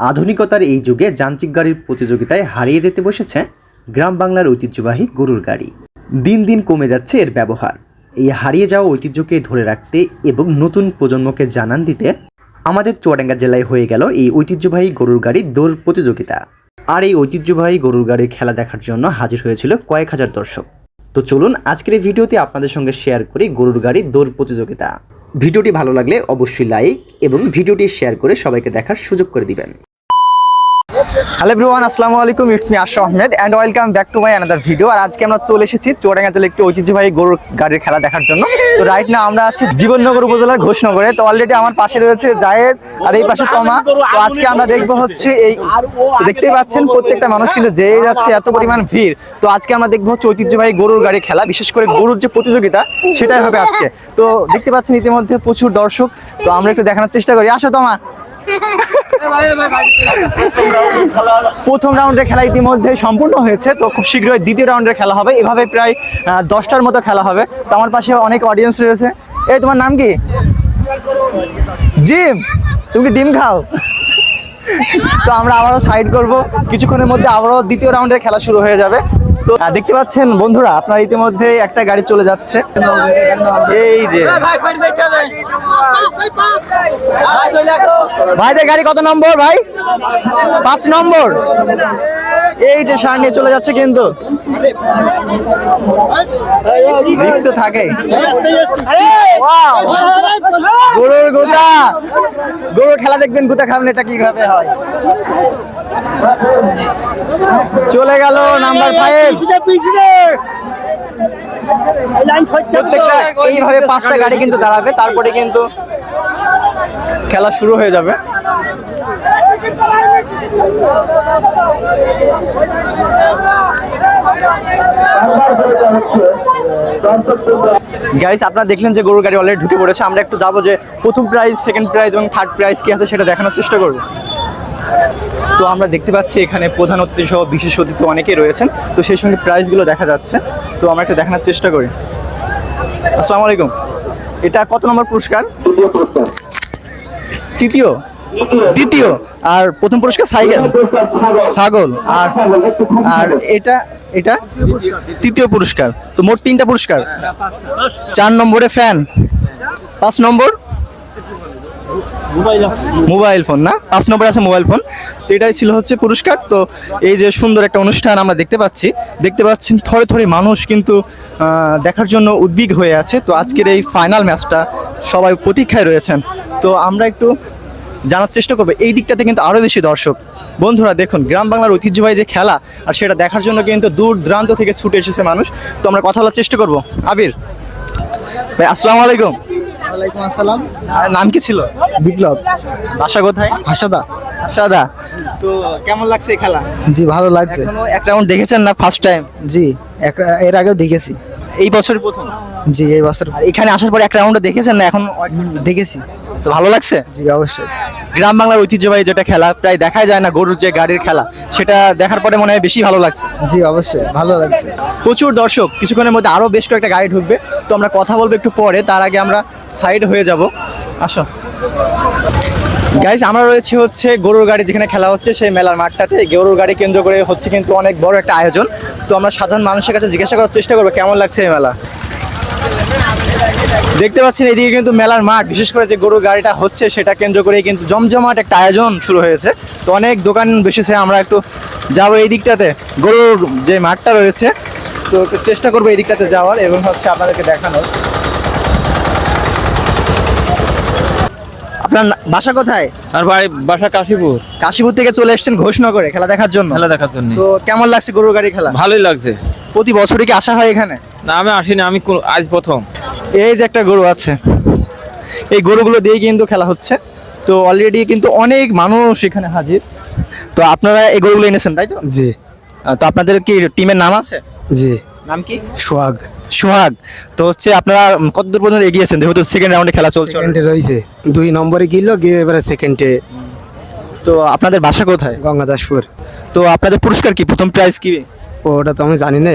আধুনিকতার এই যুগে যান্ত্রিক গাড়ির প্রতিযোগিতায় হারিয়ে যেতে বসেছে গ্রাম বাংলার ঐতিহ্যবাহী গরুর গাড়ি। দিন দিন কমে যাচ্ছে এর ব্যবহার। এই হারিয়ে যাওয়া ঐতিহ্যকে ধরে রাখতে এবং নতুন প্রজন্মকে জানান দিতে আমাদের চুয়াডাঙ্গা জেলায় হয়ে গেল এই ঐতিহ্যবাহী গরুর গাড়ির দৌড় প্রতিযোগিতা। আর এই ঐতিহ্যবাহী গরুর গাড়ির খেলা দেখার জন্য হাজির হয়েছিল কয়েক হাজার দর্শক। তো চলুন আজকের এই ভিডিওতে আপনাদের সঙ্গে শেয়ার করি গরুর গাড়ির দৌড় প্রতিযোগিতা। ভিডিওটি ভালো লাগলে অবশ্যই লাইক এবং ভিডিওটি শেয়ার করে সবাইকে দেখার সুযোগ করে দিবেন। হ্যালো এভরিওয়ান আসসালামু আলাইকুম it's me Asha Ahmed and welcome back to my another video আর আজকে আমরা চলে এসেছি জেলার একটি ঐতিহ্যবাহী গরুর গাড়ির খেলা দেখার জন্য। তো রাইট না আমরা আছি জীবননগর উপজেলার ঘোষনগরে। তো অলরেডি আমার পাশে রয়েছে জায়েদ আর এই পাশে তমা। তো আজকে আমরা দেখব হচ্ছে এই দেখতেই পাচ্ছেন প্রত্যেকটা মানুষ কিন্তু যেয়ে যাচ্ছে এত পরিমাণ ভিড়। তো আজকে আমরা দেখব হচ্ছে ঐতিহ্যবাহী গরুর গাড়ি খেলা। বিশেষ করে গরুর যে প্রতিযোগিতা, সেটাই হবে আজকে। তো দেখতে পাচ্ছেন ইতিমধ্যে প্রচুর দর্শক। তো আমরা একটু দেখানোর চেষ্টা করি। আসো তোমা। প্রথম রাউন্ডের খেলা ইতিমধ্যে সম্পূর্ণ হয়েছে, তো খুব শীঘ্রই দ্বিতীয় রাউন্ডের খেলা হবে। এভাবে প্রায় দশটার মতো খেলা হবে। তো আমার পাশে অনেক অডিয়েন্স রয়েছে। এই, তোমার নাম কি? জিম, তুমি কি ডিম খাও? তো আমরা আবারও সাইড করব। কিছুক্ষণের মধ্যে আবারও দ্বিতীয় রাউন্ডের খেলা শুরু হয়ে যাবে। তো দেখতে পাচ্ছেন বন্ধুরা আপনার ইতিমধ্যে একটা গাড়ি চলে যাচ্ছে। এই যে। ভাইদের গাড়ি কত নম্বর ভাই? পাঁচ নম্বর। এই যে সার নিয়ে চলে যাচ্ছে কিন্তু। থাকে গোটা গরুর খেলা দেখবেন গোটা খাবেন এটা কীভাবে হয়? চলে গেল নাম্বার ফাইভ প্রত্যেকটা এইভাবে পাঁচটা গাড়ি কিন্তু দাঁড়াবে তারপরে কিন্তু খেলা শুরু হয়ে যাবে। গাইস আপনারা দেখলেন যে গরুর গাড়ি অলরেডি ঢুকে পড়েছে। আমরা একটু যাব যে প্রথম প্রাইজ সেকেন্ড প্রাইজ এবং থার্ড প্রাইজ কি আছে সেটা দেখানোর চেষ্টা করব। তো আমরা দেখতে পাচ্ছি এখানে প্রধান অতিথি সহ বিশেষ অতিথি অনেকেই রয়েছেন। তো সেই সঙ্গে প্রাইজগুলো দেখা যাচ্ছে। তো আমরা একটু দেখানোর চেষ্টা করি। আসসালামু আলাইকুম। এটা কত নম্বর পুরস্কার। তৃতীয়? দ্বিতীয়, আর প্রথম পুরস্কার সাইকেল ছাগল, আর আর এটা এটা? তৃতীয় পুরস্কার। তো মোট তিনটা পুরস্কার। চার নম্বরে ফ্যান। পাঁচ নম্বর? মোবাইল ফোন না? পাঁচ নম্বরে আছে মোবাইল ফোন। তো এটাই ছিল হচ্ছে পুরস্কার। তো এই যে সুন্দর একটা অনুষ্ঠান আমরা দেখতে পাচ্ছি। দেখতে পাচ্ছেন থরে থরে মানুষ কিন্তু দেখার জন্য উদ্বিগ হয়ে আছে। তো আজকের এই ফাইনাল ম্যাচটা সবাই প্রতীক্ষায় রয়েছেন। তো আমরা একটু জানার চেষ্টা করবে। এই দিকটাতে কিন্তু আরও বেশি দর্শক। বন্ধুরা দেখুন গ্রাম বাংলার ঐতিহ্যবাহী যে খেলা আর সেটা দেখার জন্য কিন্তু দূর দূরান্ত থেকে ছুটে এসেছে মানুষ। তো আমরা কথা বলার চেষ্টা করব। আবির। ভাই আসসালামু আলাইকুম। ওয়ালাইকুম আসসালাম। আর নাম কি ছিল? বিপ্লব। বাসা কোথায়? হাসাদা সাদা তো কেমন লাগছে এই খেলা? জি ভালো লাগছে। এক রাউন্ড দেখেছেন না ফার্স্ট টাইম জি এক- এর আগেও দেখেছি। এই বছরই প্রথম? জি এই বছর। এখানে আসার পর এক রাউন্ডে দেখেছেন না? এখন দেখেছি। তো ভালো লাগছে? জি অবশ্যই। গ্রাম বাংলার ঐতিহ্যবাহী যেটা খেলা প্রায় দেখাই যায় না গরুর যে গাড়ির খেলা সেটা দেখার পরে মনে হয় বেশি ভালো লাগছে। জি অবশ্যই ভালো লাগছে। প্রচুর দর্শক কিছুক্ষণের মধ্যে আরও বেশ কয়েকটা গাড়ি ঢুকবে। তো আমরা কথা বলব একটু পরে তার আগে আমরা সাইড হয়ে যাব। আসো। গাইজ আমরা রয়েছে হচ্ছে গরুর গাড়ি যেখানে খেলা হচ্ছে সেই মেলার মাঠটাতে। গরুর গাড়ি কেন্দ্র করে হচ্ছে কিন্তু অনেক বড় একটা আয়োজন। তো আমরা সাধারণ মানুষের কাছে জিজ্ঞাসা করার চেষ্টা করব কেমন লাগছে এই মেলা? দেখতে পাচ্ছেন এদিকে কিন্তু মেলার মাঠ বিশেষ করে যে গরুর গাড়িটা হচ্ছে সেটা কেন্দ্র করে কিন্তু জমজমাট একটা আয়োজন শুরু হয়েছে। তো অনেক দোকান বসেছে আমরা একটু যাব এই দিকটাতে। গরুর যে মাঠটা রয়েছে তো চেষ্টা করব এই দিকটাতে যাওয়ার এবং হচ্ছে আপনাদেরকে দেখানোর। আপনার বাসা কোথায়? আর ভাই বাসা কাশীপুর। কাশীপুর থেকে চলে এসেছেন ঘোষনগরে খেলা দেখার জন্য। খেলা দেখার জন্য তো কেমন লাগছে গরুর গাড়ি খেলা? ভালোই লাগছে। প্রতি বছরই কি আসা হয় এখানে? না আমি আসিনি আমি আজ প্রথম। এই যে একটা গরু আছে এই গরুগুলো দিয়ে কিন্তু খেলা হচ্ছে। তো অলরেডি কিন্তু অনেক মানুষ এখানে হাজির। তো আপনারা এই গরুগুলো এনেছেন তাই তো? জি। তো আপনাদের কি টিমের নাম আছে? জি। নাম কি? সোহাগ। সোহাগ। তো হচ্ছে আপনারা কতদূর পর্যন্ত এগিয়েছেন যেহেতু সেকেন্ড রাউন্ডে খেলা চলছে সেকেন্ডে রয়েছে। দুই নম্বরে গেল গিয়ে এবারে সেকেন্ডে তো আপনাদের বাসা কোথায়? গঙ্গাদাসপুর। তো আপনাদের পুরস্কার কি? প্রথম প্রাইজ কি? ওটা তো আমি জানি না।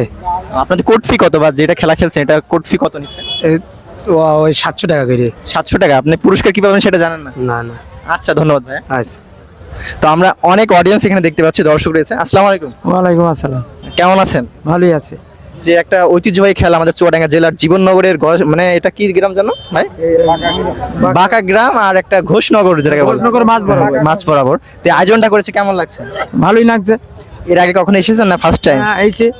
আপনাদের কোর্ট ফি কত বা যেটা খেলা খেলছেন এটা কোর্ট ফি কত নিচ্ছে এ- ও ওই সাতশো টাকা করে। সাতশো টাকা। আপনি পুরস্কার কি পাবেন সেটা জানেন না? না না। আচ্ছা ধন্যবাদ ভাই আচ্ছা। তো আমরা অনেক অডিয়েন্স এখানে দেখতে পাচ্ছি দর্শক রয়েছে। আসসালামু আলাইকুম। ওয়ালাইকুম আসসালাম। কেমন আছেন? ভালোই আছে। যে একটা ঐতিহ্যবাহী খেলা আমাদের চুয়াডাঙ্গা জেলার জীবননগরের মানে এটা কি গ্রাম জানো ভাই? বাঁকা গ্রাম আর একটা ঘোষনগর যেটাকে বলে। ঘোষনগর মাছ বরাবর। মাছ বরাবর। তো আয়োজনটা করেছে কেমন লাগছে? ভালোই লাগছে। এর আগে কখনো এসেছেন না ফার্স্ট টাইম হ্যাঁ, এইছে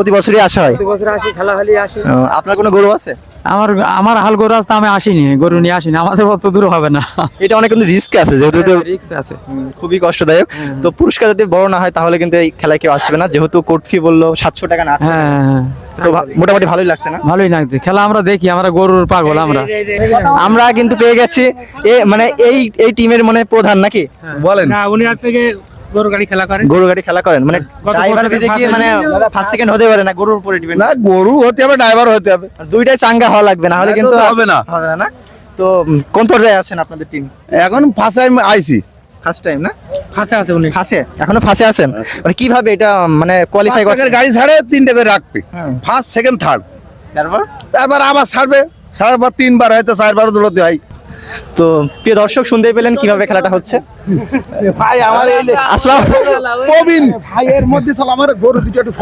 প্রতি বছরই আসা হয়? বছর আসি খেলা আসি। ও, আপনার কোনো গরু আছে? আমার আমার হাল গরু আসতে আমি আসিনি গরু নিয়ে আসিনি আমাদের অত দূর হবে না। এটা অনেক কিন্তু রিস্ক আছে যেহেতু তো রিক্স আছে। খুবই কষ্টদায়ক। তো পুরস্কার যদি বড় না হয় তাহলে কিন্তু এই খেলায় কেউ আসবে না। যেহেতু কোর্ট ফি বলল সাতশো টাকা না হ্যাঁ হ্যাঁ, তো ভা- মোটামুটি ভালোই লাগছে না? ভালোই লাগছে। খেলা আমরা দেখি আমরা গরুর পাগল আমরা। আমরা কিন্তু পেয়ে গেছি এ মানে এই এই টিমের মানে প্রধান নাকি? বলেন। না উনি আজ থেকে গরু গাড়ি খেলা করেন? গরু গাড়ি খেলা করেন। মানে ড্রাইভার কি মানে ফার্স্ট সেকেন্ড হতে পারে না গরুর উপরে ডিপেন্ড না গরু হতে হবে ড্রাইভার হতে হবে। দুইটাই চাঙ্গা হওয়া লাগবে না হলে কিন্তু হবে না। হবে না না? তো উম, কোন পর্যায়ে আছেন আপনাদের টিম এখন ফাঁসাই আইছি। ফার্স্ট টাইম না? ফাঁসে আছে উনি। ফাঁসে? এখনও ফাঁসে আছেন? মানে কীভাবে এটা মানে কোয়ালিফাই টাকার গাড়ি ছাড়ে তিনটে করে রাখবে। ফার্স্ট সেকেন্ড থার্ড তারপর? তারপর আবার ছাড়বে সাড়বার তিনবার হয়তো চারবার দৌড়তে হয়। তো প্রিয় দর্শক শুনতে পেলেন কীভাবে খেলাটা হচ্ছে? ভাই আমার এই আসসালাম প্রবীণ। ভাই এর মধ্যে চল আমার গরু দুটো একটু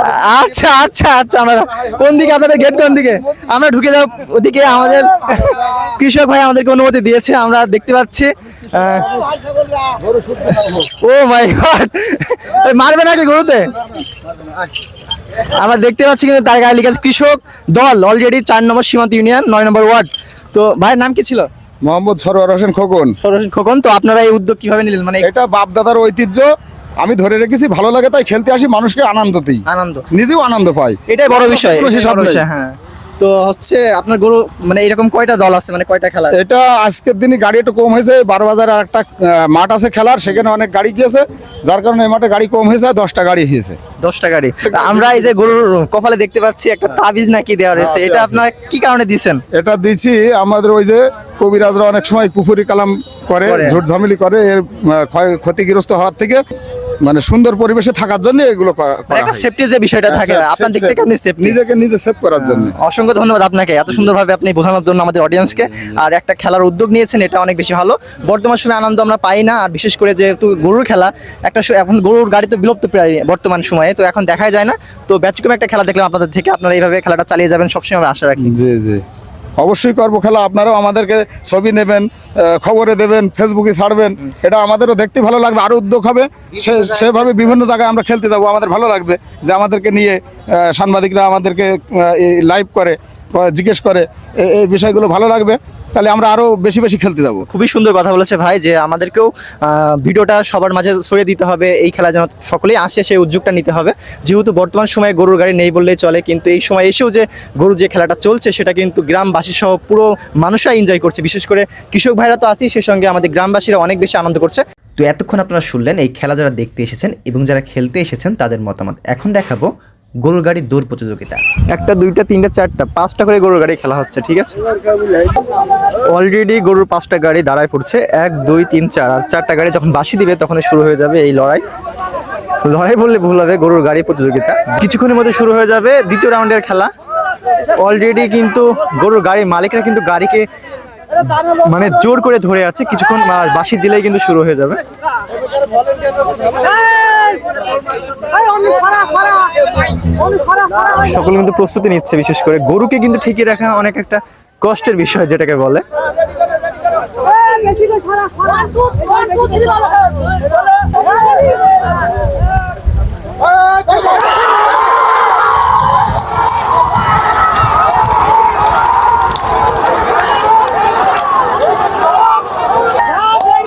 আচ্ছা আচ্ছা আচ্ছা আমরা কোন দিকে আপনাদের গেট কোন দিকে? আমরা ঢুকে যাব ওদিকে আমাদের কৃষক ভাই আমাদেরকে অনুমতি দিয়েছে আমরা দেখতে পাচ্ছি ও মাই গড মারবে নাকি গরুতে? আমরা দেখতে পাচ্ছি কিন্তু তার গায়ে লিখেছে কৃষক দল অলরেডি চার নম্বর সীমান্ত ইউনিয়ন নয় নম্বর ওয়ার্ড। তো ভাইয়ের নাম কি ছিল? মোহাম্মদ সরোয়ার হোসেন খোকন। সরোজ খোকন তো আপনারা এই উদ্যোগ কীভাবে নিলেন? মানে এটা বাপ দাদার ঐতিহ্য আমি ধরে রেখেছি ভালো লাগে তাই খেলতে আসি মানুষকে আনন্দ দিই। আনন্দ। নিজেও আনন্দ পাই। এটাই বড় বিষয় হিসাব হ্যাঁ। তো হচ্ছে আপনার গরু মানে এরকম কয়টা দল আছে মানে কয়টা খেলা এটা আজকের দিনে গাড়ি একটু কম হয়েছে বারো বাজার আর একটা মাঠ আছে খেলার সেখানে অনেক গাড়ি গিয়েছে। যার কারণে এই মাঠে গাড়ি কম হয়েছে দশটা গাড়ি হয়েছে। দশটা গাড়ি। আমরা এই যে গরুর কপালে দেখতে পাচ্ছি একটা তাবিজ নাকি দেওয়া রয়েছে এটা আপনার কি কারণে দিয়েছেন? এটা দিচ্ছি আমাদের ওই যে কবিরাজরা অনেক সময় কুফুরি কালাম করে করে। ঝুট ঝামেলি করে এর ক্ষতিগ্রস্ত হওয়ার থেকে মানে সুন্দর পরিবেশে থাকার জন্য এগুলো একটা সেফটি যে বিষয়টা থাকে হ্যাঁ, আপনার দিক থেকে আপনি সেফটি নিজেকে নিজে সেভ করার জন্য। অসংখ্য ধন্যবাদ আপনাকে এত সুন্দরভাবে আপনি বোঝানোর জন্য আমাদের অডিয়েন্সকে আর একটা খেলার উদ্যোগ নিয়েছেন এটা অনেক বেশি ভালো। বর্তমান সময়ে আনন্দ আমরা পাই না আর বিশেষ করে যেহেতু গরুর খেলা একটা এখন গরুর গাড়ি তো বিলুপ্ত প্রায় বর্তমান সময়ে তো এখন দেখাই যায় না। তো ব্যতিক্রম একটা খেলা দেখলাম আপনাদের থেকে আপনারা এইভাবে খেলাটা চালিয়ে যাবেন সবসময় আমরা আশা রাখি। জি জি। অবশ্যই করব খেলা, আপনারাও আমাদেরকে ছবি নেবেন খবরে দেবেন, ফেসবুকে ছাড়বেন, এটা আমাদেরও দেখতে ভালো লাগবে, আরও উদ্যোগ হবে। সে- সেভাবে বিভিন্ন জায়গায় আমরা খেলতে যাব, আমাদের ভালো লাগবে যে আমাদেরকে নিয়ে সাংবাদিকরা আমাদেরকে লাইভ করে জিজ্ঞেস করে এই বিষয়গুলো ভালো লাগবে। তাহলে আমরা আরও বেশি বেশি খেলতে যাব। খুবই সুন্দর কথা বলেছে ভাই যে আমাদেরকেও ভিডিওটা সবার মাঝে ছড়িয়ে দিতে হবে এই খেলা যেন সকলেই আসে সেই উদ্যোগটা নিতে হবে। যেহেতু বর্তমান সময়ে গরুর গাড়ি নেই বললেই চলে কিন্তু এই সময় এসেও যে গরু যে খেলাটা চলছে সেটা কিন্তু গ্রামবাসী সহ পুরো মানুষরা এনজয় করছে। বিশেষ করে কৃষক ভাইরা তো আছেই সেই সঙ্গে আমাদের গ্রামবাসীরা অনেক বেশি আনন্দ করছে। তো এতক্ষণ আপনারা শুনলেন এই খেলা যারা দেখতে এসেছেন এবং যারা খেলতে এসেছেন তাদের মতামত। এখন দেখাবো গরুর গাড়ির দৌড় প্রতিযোগিতা। একটা, দুইটা, তিনটা, চারটা, পাঁচটা করে গরুর গাড়ি খেলা হচ্ছে, ঠিক আছে? অলরেডি গরুর পাঁচটা গাড়ি দাঁড়ায় পড়ছে, এক, দুই, তিন, চার, আর চারটা গাড়ি যখন বাসি দিবে তখন শুরু হয়ে যাবে এই লড়াই। লড়াই বললে ভুল হবে, গরুর গাড়ি প্রতিযোগিতা। কিছুক্ষণের মধ্যে শুরু হয়ে যাবে দ্বিতীয় রাউন্ডের খেলা। অলরেডি কিন্তু গরুর গাড়ির মালিকরা কিন্তু গাড়িকে মানে জোর করে ধরে আছে, কিছুক্ষণ বাঁশি দিলেই কিন্তু শুরু হয়ে যাবে। সকলে কিন্তু প্রস্তুতি নিচ্ছে বিশেষ করে। গরুকে কিন্তু ঠিকই রাখা অনেক একটা কষ্টের বিষয় যেটাকে বলে।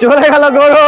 চলে গেল গরু।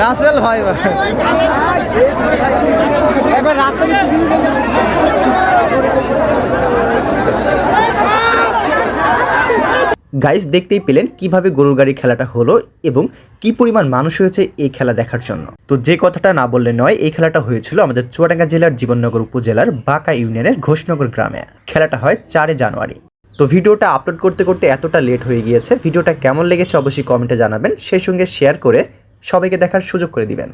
রাসেল ভাই গাইস দেখতেই পেলেন কীভাবে গরুর গাড়ি খেলাটা হলো এবং কি পরিমাণ মানুষ হয়েছে এই খেলা দেখার জন্য। তো যে কথাটা না বললে নয়, এই খেলাটা হয়েছিল আমাদের চুয়াডাঙ্গা জেলার জীবননগর উপজেলার বাঁকা ইউনিয়নের ঘোষনগর গ্রামে। খেলাটা হয় চারে জানুয়ারি। তো ভিডিওটা আপলোড করতে করতে এতটা লেট হয়ে গিয়েছে। ভিডিওটা কেমন লেগেছে অবশ্যই কমেন্টে জানাবেন। সেই সঙ্গে শেয়ার করে সবাইকে দেখার সুযোগ করে দিবেন।